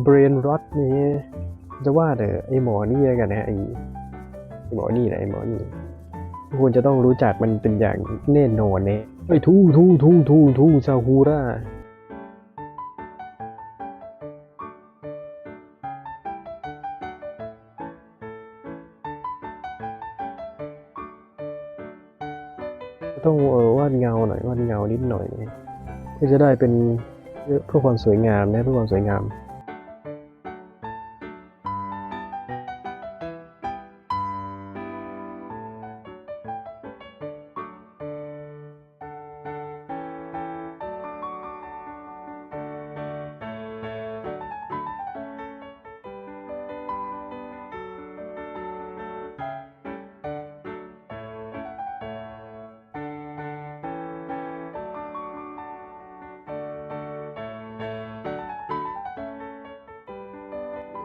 เบรนรอตนี่จะว่าแต่ไอหมอนี่กันนะไอไอหมอนี่แหละไอหมอนี่ทุกคนจะต้องรู้จักมันเป็นอย่างแน่นอนเนี่ยไอทูทูทูทูทูซาฮูระต้องเออวาดเงาหน่อยวาดเงานิดหน่อยเพื่อจะได้เป็นเพื่อความสวยงามนะเพื่อความสวยงาม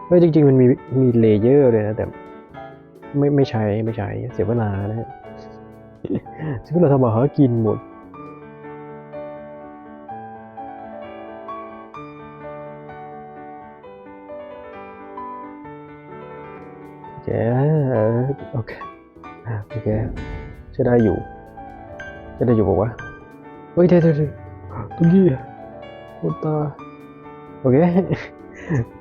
เฮ้ยจริง ๆ มันมีมีเลเยอร์เลยนะ แต่ไม่ไม่ใช้ไม่ใช้เสียเวลานะฮะเสียเวลาทำมาหากินหมดโอเคโอเคโอเคจะได้อยู่ จะได้อยู่บอกว่าเฮ้ยเดี๋ยวเดี๋ยวเดี๋ยวตรงนี้โอตาโอเค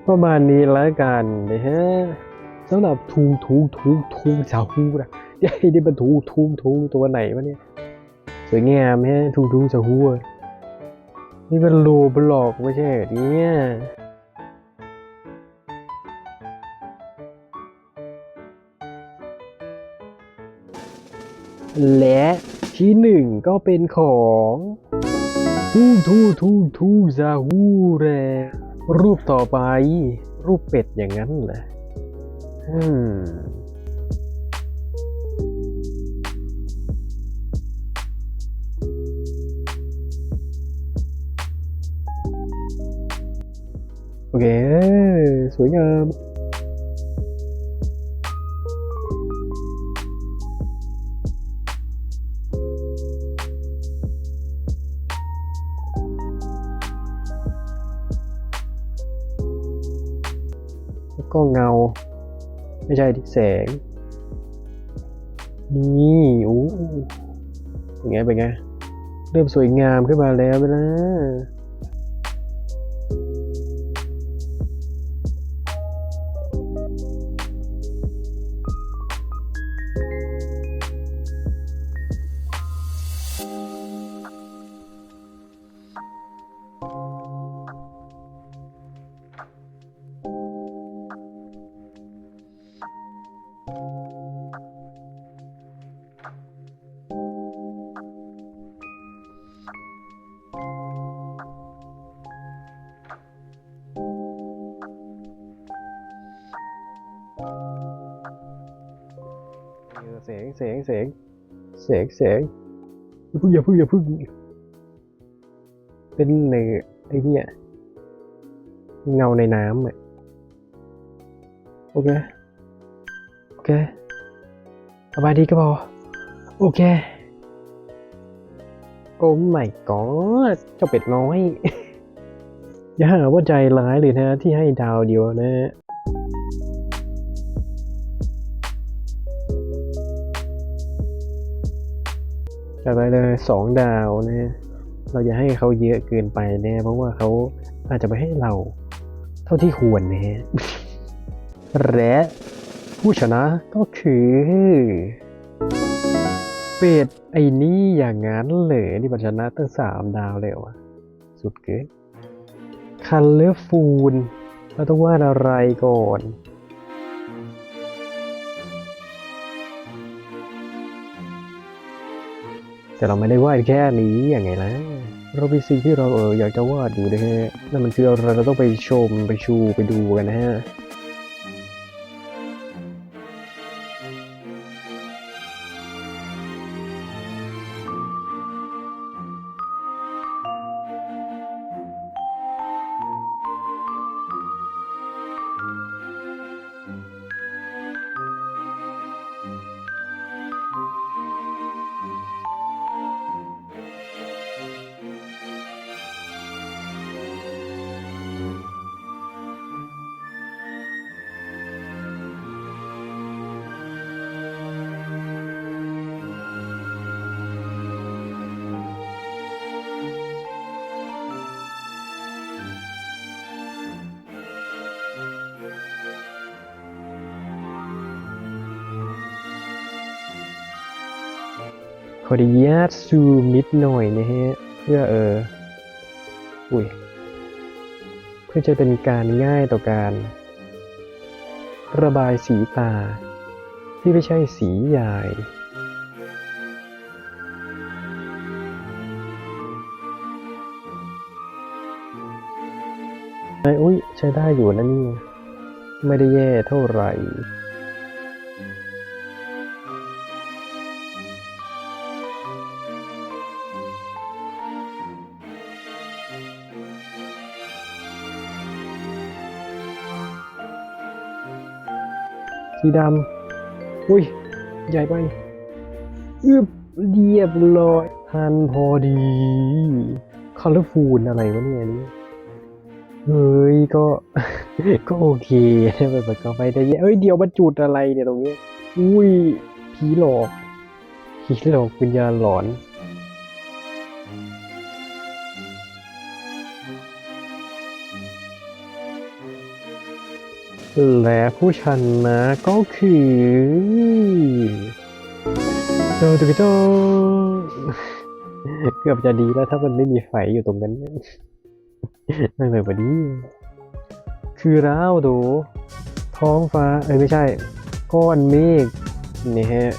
ประมาณนี้แล้วกันนะฮะสำหรับทูทูทูทูสาวฮูนะเดี๋ยวนี่มันทูทูทูตัวไหนวะเนี่ย สวยงามฮะทูทูสาวฮูอะนี่เป็นโลบล็อกไม่ใช่เหรอเนี่ยและที่หนึ่งก็เป็นของทูทูทูทูซาฮูแร รูปต่อไป รูปเป็ดอย่างนั้นเหรออืมโอเค สวยงาม ก็เงา ไม่ใช่แสง นี่อู้เป็นไงเป็นไง เริ่มสวยงามขึ้นมาแล้วนะ เสงเสงเสงเสงเสงอย่าพึ่งอย่าพึ่งอย่าพึ่งเป็นในไอ้เนี่ยเงาในน้ำอะโอเคโอเคสบายดีก็พอโอเคโอ้ไม่ก็เจ้าเป็ดน้อย อย่าหาว่าใจร้ายเลยนะที่ให้ดาวเดียวนะ จัดไปเลยสองดาวนะเราอย่าให้เขาเยอะเกินไปนะเพราะว่าเขาอาจจะไม่ให้เรา เท่าที่ควรนะฮะและผู้ชนะก็คือ เป็ดไอ้นี่อย่างนั้นเลยนี่มันชนะตั้งสามดาวเลยวะสุดเกินคันเลือฟูลเราต้องวาดอะไรก่อน แต่เราไม่ได้วาดแค่นี้อย่างไงล่ะเราเป็นสิ่งที่เราเอออยากจะวาดอยู่นะฮะนั่นมันคืออะไรเราต้องไปชมไปชูไปดูกันนะฮะ ขออนุญาตซูมนิดหน่อยนะฮะ เพื่อเออ อุ้ย เพื่อจะเป็นการง่ายต่อการ ระบายสีตา ที่ไม่ใช่สีใหญ่ไออุ้ยใช้ได้อยู่นะนี่ ไม่ได้แย่เท่าไหร่ สีดำอุ้ย ใหญ่ไปอึบเรียบร้อยทันพอดีคอลเลอร์ฟูลอะไรวะเนี่ยอันนี่เฮ้ยก็ ก็โอเคนะแบบก็ไปได้เยอะเอ้ยเดี๋ยวมาจุดอะไรเนี่ยตรงนี้ อุ้ยผีหลอกผีหลอกวิญญาณหลอน และผู้ชนะก็คือโจติโจเกือบจะดีแล้วถ้ามันไม่มีไฟอยู่ตรงนั้นนั่นเลยพอดีคือร้าวดู ท้องฟ้า เอ้ยไม่ใช่ ก้อนเมฆนี่ฮะ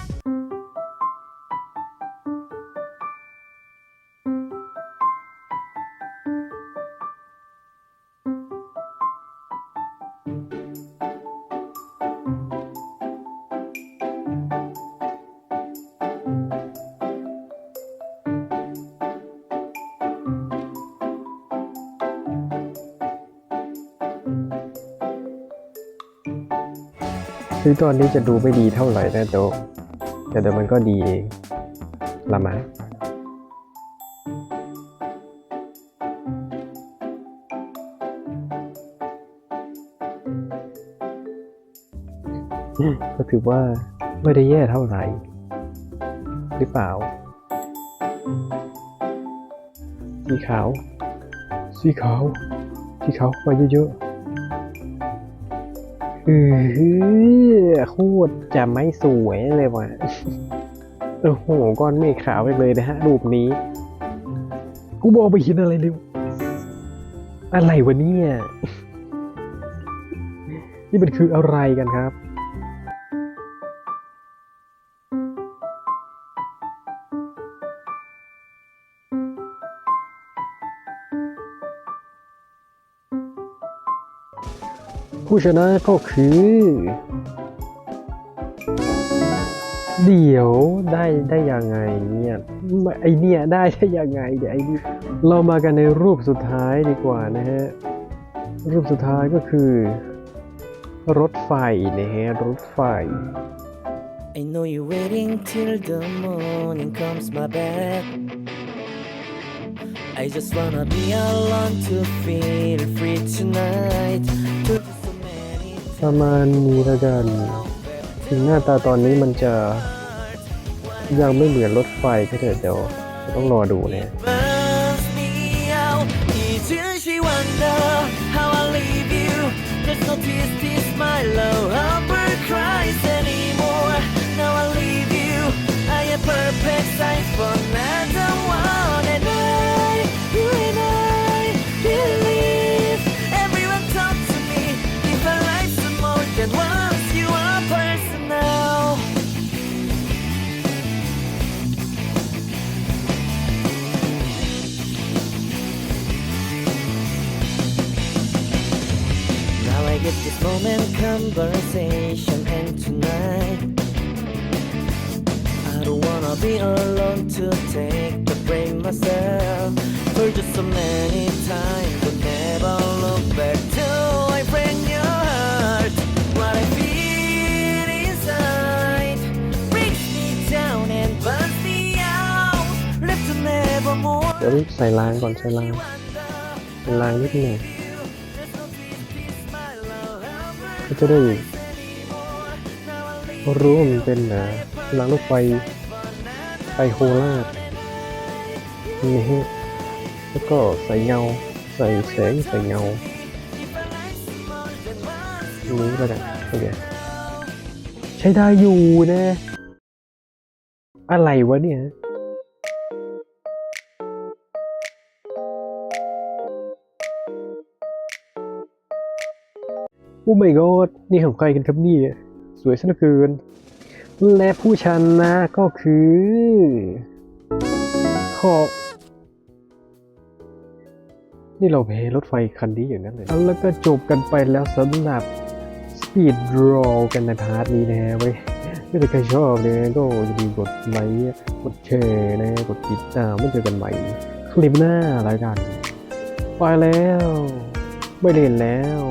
คือตอนนี้จะดูไม่ดีเท่าไหร่นะโจแต่เดี๋ยวมันก็ดีเองละมั้งก็ถือว่าไม่ได้แย่เท่าไหร่ หรือเปล่า สีขาว สีขาว สีขาวไปเยอะๆ ออโคตรจะไม่สวยเลยว่ะโอ้โหก้อนเมฆขาวไปเลยนะฮะ รูปนี้ กูบอกไปเห็นอะไรเร็วอะไรวะเนี่ย นี่มันคืออะไรกันครับ ผู้ชนะก็คือ เดี๋ยวได้ได้ยังไงเนี่ยไอเนี่ยได้ได้ยังไงเดี๋ยวไอนี่เรามากันในรูปสุดท้ายดีกว่านะฮะ รูปสุดท้ายก็คือ รถไฟนะฮะ รถไฟ I know you're waiting till the morning comes my back. I just wanna be alone to feel free tonight. To ประมาณนี้ละกัน ถึงหน้าตาตอนนี้มันจะยังไม่เหมือนรถไฟก็เถอะเดี๋ยวต้องรอดูเนี่ย This moment conversation and tonight I don't wanna be alone to take the blame myself. For just so many times but never look back till I bring your heart. What I feel inside Brings me down and burns me out. Live to nevermore Đúng จะได้รู้ว่ามันเป็นนะรางรถไฟไปโคราชนี่แล้วก็ใส่เงา ใส่แสงใส่เงาอันนี้ก็ได้โอเคใช้ได้อยู่นะ อะไรวะเนี่ย โอ้ my god นี่ของใครกันครับนี่ สวยซะเหลือเกิน และผู้ชนะก็คือขอบนี่เราแพ้รถไฟคันนี้อย่างนั้นเลย แล้วก็จบกันไปแล้วสำหรับ Speed Roll กันในพาร์ทนี้นะเว้ยถ้าใครชอบเนี่ยก็อย่าลืมกดไลค์กดแชร์นะกดติดตามไม่เจอกันใหม่ คลิปหน้าแล้วกันไปแล้ว ไม่เล่นแล้ว